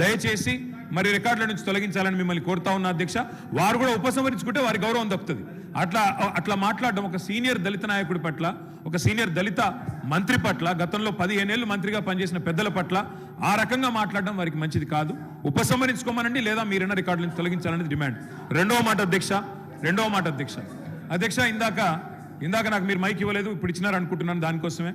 దయచేసి మరి రికార్డుల నుంచి తొలగించాలని మిమ్మల్ని కోరుతా ఉన్నా అధ్యక్ష. వారు కూడా ఉపసంహరించుకుంటే వారి గౌరవం దక్కుతుంది అట్లా అట్లా మాట్లాడడం ఒక సీనియర్ దళిత నాయకుడి పట్ల ఒక సీనియర్ దళిత మంత్రి పట్ల గతంలో పదిహేనేళ్ళు మంత్రిగా పనిచేసిన పెద్దల పట్ల ఆ రకంగా మాట్లాడడం వారికి మంచిది కాదు. ఉపసంహరించుకోమనండి లేదా మీరైనా రికార్డుల నుంచి తొలగించాలనేది డిమాండ్. రెండవ మాట అధ్యక్ష రెండవ మాట అధ్యక్ష. అధ్యక్ష ఇందాక ఇందాక నాకు మీరు మైక్ ఇవ్వలేదు ఇప్పుడు ఇచ్చినారు అనుకుంటున్నాను దానికోసమే.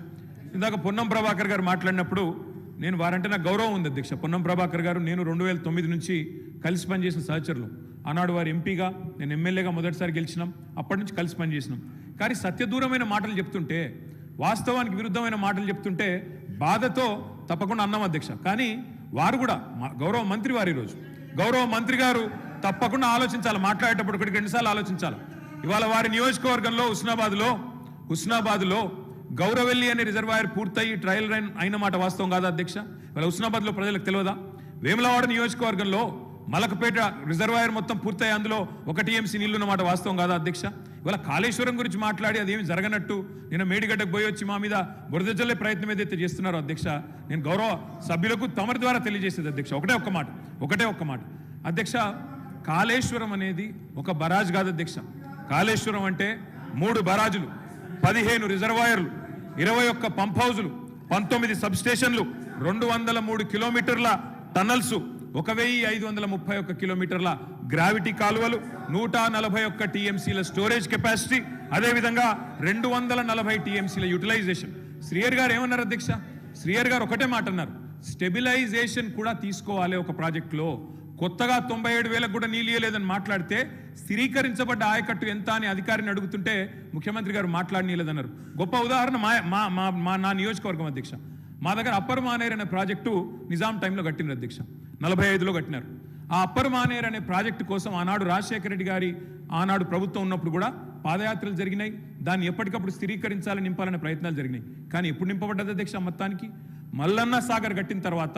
ఇందాక పొన్నం ప్రభాకర్ గారు మాట్లాడినప్పుడు నేను వారంటే నాకు గౌరవం ఉంది అధ్యక్ష. పొన్నం ప్రభాకర్ గారు నేను రెండు వేల తొమ్మిది నుంచి కలిసి పనిచేసిన సహచరులు. ఆనాడు వారు ఎంపీగా నేను ఎమ్మెల్యేగా మొదటిసారి గెలిచినాం. అప్పటి నుంచి కలిసి పనిచేసినాం. కానీ సత్యదూరమైన మాటలు చెప్తుంటే వాస్తవానికి విరుద్ధమైన మాటలు చెప్తుంటే బాధతో తప్పకుండా అన్నాం అధ్యక్ష. కానీ వారు కూడా మా- గౌరవ మంత్రి వారు ఈరోజు. గౌరవ మంత్రి గారు తప్పకుండా ఆలోచించాలి. మాట్లాడేటప్పుడు ఒకటికి రెండుసార్లు ఆలోచించాలి. ఇవాళ వారి నియోజకవర్గంలో హుస్నాబాద్లో హుస్నాబాద్లో గౌరవెల్లి అనే రిజర్వాయర్ పూర్తయి ట్రయల్ రన్ అయిన మాట వాస్తవం కాదా అధ్యక్ష? ఇవాళ హుస్నాబాద్లో ప్రజలకు తెలియదా? వేములవాడ నియోజకవర్గంలో మలకపేట రిజర్వాయర్ మొత్తం పూర్తయి అందులో ఒక టీఎంసీ నీళ్ళు ఉన్నమాట వాస్తవం కాదా అధ్యక్ష? ఇవాళ కాళేశ్వరం గురించి మాట్లాడి అదేమి జరగనట్టు? నేను మేడిగడ్డకు పోయి వచ్చి మా మీద బురద జల్లే ప్రయత్నం ఏదైతే చేస్తున్నారో అధ్యక్ష నేను గౌరవ సభ్యులకు తమరి ద్వారా తెలియజేసేది అధ్యక్ష. ఒకటే ఒక్క మాట ఒకటే ఒక్క మాట. అధ్యక్ష కాళేశ్వరం అనేది ఒక బరాజ్ కాదు అధ్యక్ష. కాళేశ్వరం అంటే మూడు బరాజులు. పదిహేను రిజర్వాయర్లు ఇరవై ఒక్క పంప్ హౌజులు పంతొమ్మిది సబ్ స్టేషన్లు రెండు వందల మూడు కిలోమీటర్ల టన్నల్స్ ఒక వెయ్యి ఐదు వందల ముప్పై ఒక్క కిలోమీటర్ల గ్రావిటీ కాలువలు నూట నలభై ఒక్క టీఎంసీల స్టోరేజ్ కెపాసిటీ అదేవిధంగా రెండు వందల నలభై టీఎంసీల యూటిలైజేషన్. శ్రీయర్ గారు ఏమన్నారు అధ్యక్ష? శ్రీయర్ గారు ఒకటే మాట అన్నారు స్టెబిలైజేషన్ కూడా తీసుకోవాలి ఒక ప్రాజెక్టులో. కొత్తగా తొంభై ఏడు వేలకు కూడా నీళ్ళు ఇవ్వలేదని మాట్లాడితే స్థిరీకరించబడ్డ ఆయకట్టు ఎంత అని అధికారిని అడుగుతుంటే ముఖ్యమంత్రి గారు మాట్లాడనీయలేదన్నారు. గొప్ప ఉదాహరణ మా మా మా మా నా నియోజకవర్గం అధ్యక్ష. మా దగ్గర అప్పర్ మానేర్ అనే ప్రాజెక్టు నిజాం టైంలో కట్టినారు అధ్యక్ష. నలభై ఐదులో కట్టినారు. ఆ అప్పర్ మానేర్ అనే ప్రాజెక్టు కోసం ఆనాడు రాజశేఖర రెడ్డి గారి ఆనాడు ప్రభుత్వం ఉన్నప్పుడు కూడా పాదయాత్రలు జరిగినాయి. దాన్ని ఎప్పటికప్పుడు స్థిరీకరించాలని నింపాలనే ప్రయత్నాలు జరిగినాయి. కానీ ఎప్పుడు నింపబడ్డది అధ్యక్ష మొత్తానికి? మల్లన్న సాగర్ కట్టిన తర్వాత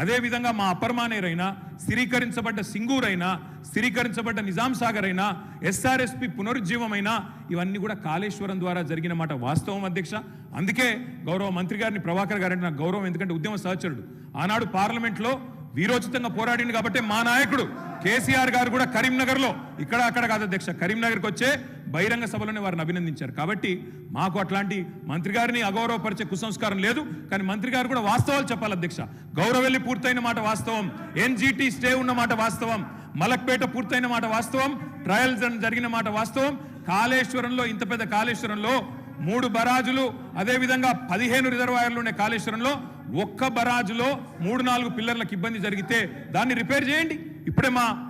అదేవిధంగా మా అపర్మానేరైనా స్థిరీకరించబడ్డ సింగూరైనా స్థిరీకరించబడ్డ నిజాం సాగర్ అయినా ఎస్ఆర్ఎస్పి పునరుజ్జీవమైనా ఇవన్నీ కూడా కాళేశ్వరం ద్వారా జరిగిన మాట వాస్తవం అధ్యక్ష. అందుకే గౌరవ మంత్రి గారిని ప్రభాకర్ గారంటే నాకు గౌరవం ఎందుకంటే ఉద్యమ సహచరుడు. ఆనాడు పార్లమెంట్లో వీరోచితంగా పోరాడింది కాబట్టి మా నాయకుడు కేసీఆర్ గారు కూడా కరీంనగర్లో ఇక్కడ అక్కడ కాదు అధ్యక్ష కరీంనగర్కి వచ్చే బహిరంగ సభలోనే వారిని అభినందించారు. కాబట్టి మాకు అట్లాంటి మంత్రి గారిని అగౌరవపరిచే కుసంస్కారం లేదు. కానీ మంత్రి గారు కూడా వాస్తవాలు చెప్పాలి అధ్యక్ష. గౌరవెల్లి పూర్తయిన మాట వాస్తవం. ఎన్జీటీ స్టే ఉన్న మాట వాస్తవం. మలక్పేట పూర్తయిన మాట వాస్తవం. ట్రయల్స్ జరిగిన మాట వాస్తవం. కాళేశ్వరంలో ఇంత పెద్ద కాళేశ్వరంలో మూడు బరాజులు అదేవిధంగా పదిహేను రిజర్వాయర్లు ఉండే కాళేశ్వరంలో. ఒక్క బరాజులో మూడు నాలుగు పిల్లర్లకు ఇబ్బంది జరిగితే దాన్ని రిపేర్ చేయండి. ఇప్పుడే మా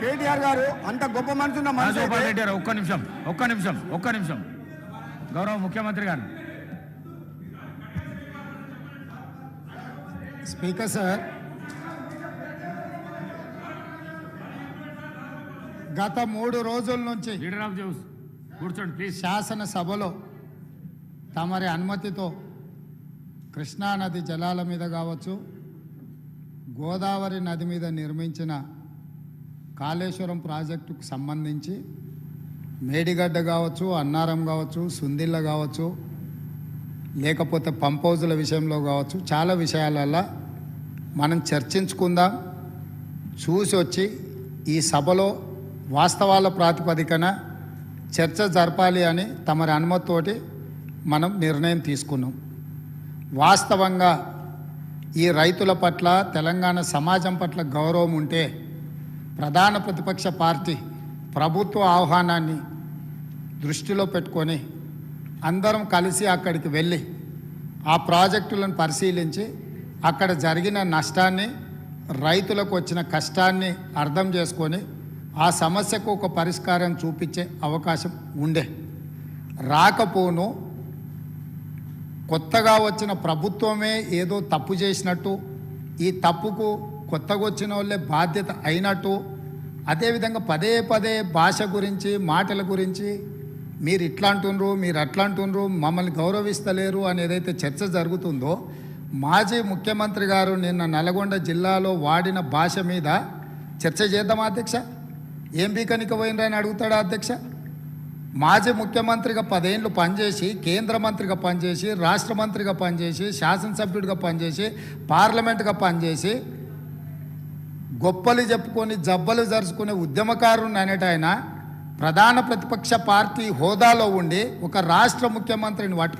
కేటీఆర్ గారు అంత గొప్ప రాజగోపాల్ రెడ్డి గారు ఒక్క నిమిషం ఒక్క నిమిషం ఒక్క నిమిషం. గౌరవ ముఖ్యమంత్రి గారు. స్పీకర్ సార్ గత మూడు రోజుల నుంచి లీడర్ ఆఫ్ జౌస్ కూర్చోండి ప్లీజ్ శాసనసభలో తమరి అనుమతితో కృష్ణానది జలాల మీద కావచ్చు గోదావరి నది మీద నిర్మించిన కాళేశ్వరం ప్రాజెక్టుకు సంబంధించి మేడిగడ్డ కావచ్చు అన్నారం కావచ్చు సుందిళ్ళ కావచ్చు లేకపోతే పంప్ హౌజుల విషయంలో కావచ్చు చాలా విషయాలల్లో మనం చర్చించుకుందాం. చూసి వచ్చి ఈ సభలో వాస్తవాల ప్రాతిపదికన చర్చ జరపాలి అని తమరి అనుమతితోటి మనం నిర్ణయం తీసుకున్నాం. వాస్తవంగా ఈ రైతుల పట్ల తెలంగాణ సమాజం పట్ల గౌరవం ఉంటే ప్రధాన ప్రతిపక్ష పార్టీ ప్రభుత్వ ఆహ్వానాన్ని దృష్టిలో పెట్టుకొని అందరం కలిసి అక్కడికి వెళ్ళి ఆ ప్రాజెక్టులను పరిశీలించి అక్కడ జరిగిన నష్టాన్ని రైతులకు వచ్చిన కష్టాన్ని అర్థం చేసుకొని ఆ సమస్యకు ఒక పరిష్కారం చూపించే అవకాశం ఉండే. రాకపోను కొత్తగా వచ్చిన ప్రభుత్వమే ఏదో తప్పు చేసినట్టు ఈ తప్పుకు కొత్తగా వచ్చిన వాళ్ళే బాధ్యత అయినట్టు అదేవిధంగా పదే పదే భాష గురించి మాటల గురించి మీరు ఇట్లా అంటుండ్రు మీరు అట్లా అంటుండ్రు మమ్మల్ని గౌరవిస్తలేరు అని ఏదైతే చర్చ జరుగుతుందో మాజీ ముఖ్యమంత్రి గారు నిన్న నల్గొండ జిల్లాలో వాడిన భాష మీద చర్చ చేద్దామా అధ్యక్ష? ఏం బీకనిక పోయినరని అడుగుతాడా అధ్యక్ష? మాజీ ముఖ్యమంత్రిగా పదేళ్ళు పనిచేసి కేంద్ర మంత్రిగా పనిచేసి రాష్ట్ర మంత్రిగా పనిచేసి శాసనసభ్యుడిగా పనిచేసి పార్లమెంట్గా పనిచేసి గొప్పలు చెప్పుకొని జబ్బలు జరుచుకునే ఉద్యమకారుని అనేట ఆయన. ప్రధాన ప్రతిపక్ష పార్టీ హోదాలో ఉండి ఒక రాష్ట్ర ముఖ్యమంత్రిని పట్టుకు